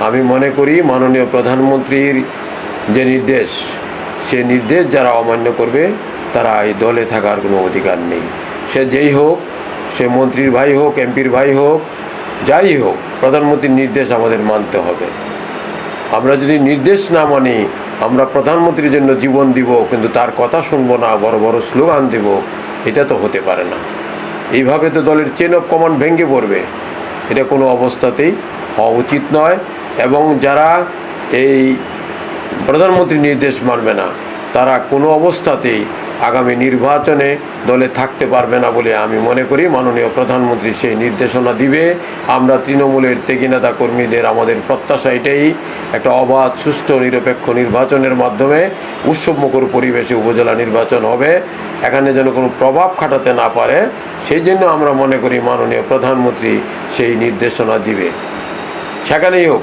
আমি মনে করি মাননীয় প্রধানমন্ত্রীর যে নির্দেশ, সে নির্দেশ যারা অমান্য করবে, তারা এই দলে থাকার কোনো অধিকার নেই। সে যেই হোক, সে মন্ত্রীর ভাই হোক, এমপির ভাই হোক, যাই হোক, প্রধানমন্ত্রীর নির্দেশ আমাদের মানতে হবে। আমরা যদি নির্দেশ না মানি, আমরা প্রধানমন্ত্রীর জন্য জীবন দিব, কিন্তু তার কথা শুনব না, বড় বড় স্লোগান দিব, এটা তো হতে পারে না। এইভাবে তো দলের চেন অফ কমান্ড ভেঙে পড়বে। এটা কোনো অবস্থাতেই হওয়া উচিত নয়। এবং যারা এই প্রধানমন্ত্রীর নির্দেশ মানবে না, তারা কোনো অবস্থাতেই আগামী নির্বাচনে দলে থাকতে পারবে না বলে আমি মনে করি। মাননীয় প্রধানমন্ত্রী সেই নির্দেশনা দিবে। আমরা তৃণমূলের ত্যাগী নেতা কর্মীদের আমাদের প্রত্যাশা এটাই, একটা অবাধ, সুষ্ঠু, নিরপেক্ষ নির্বাচনের মাধ্যমে উৎসবমুখর পরিবেশে উপজেলা নির্বাচন হবে। এখানে যেন কোনো প্রভাব খাটাতে না পারে, সেই জন্য আমরা মনে করি মাননীয় প্রধানমন্ত্রী সেই নির্দেশনা দিবে। সেখানেই হোক